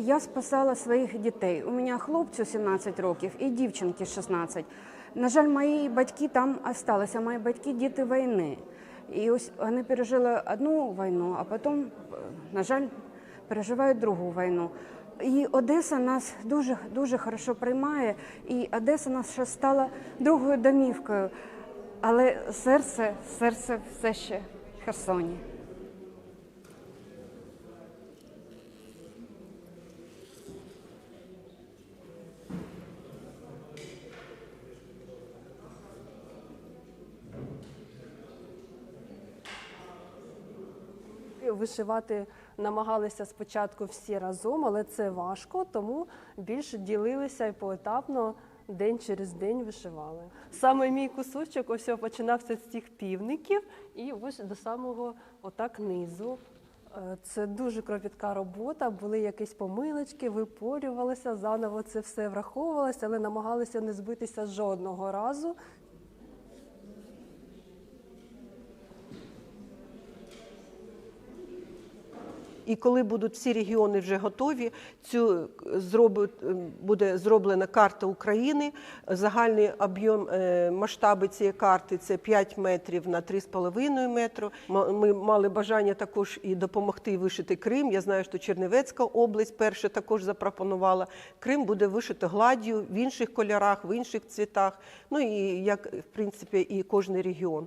я спасала своїх дітей. У мене хлопцю 17 років і дівчинки 16. На жаль, мої батьки там залишилися. Мої батьки діти війни. І ось вони пережили одну війну, а потім, на жаль, переживають другу війну. І Одеса нас дуже дуже хорошо приймає, і Одеса нас ще стала другою домівкою. Але серце, серце все ще в Херсоні. Вишивати намагалися спочатку всі разом, але це важко, тому більше ділилися і поетапно день через день вишивали. Саме мій кусочок ось починався з цих півників і ось до самого отак низу. Е, Це дуже кропітка робота, були якісь помилочки, випорювалися, заново це все враховувалося, але намагалися не збитися жодного разу. І коли будуть всі регіони вже готові, цю зробить, буде зроблена карта України. Загальний об'єм е, масштаби цієї карти це 5 метрів на 3,5 метру. Ми мали бажання також і допомогти вишити Крим. Я знаю, що Чернівецька область перша також запропонувала. Крим буде вишито гладдю в інших кольорах, в інших цвітах. Ну і як в принципі і кожний регіон.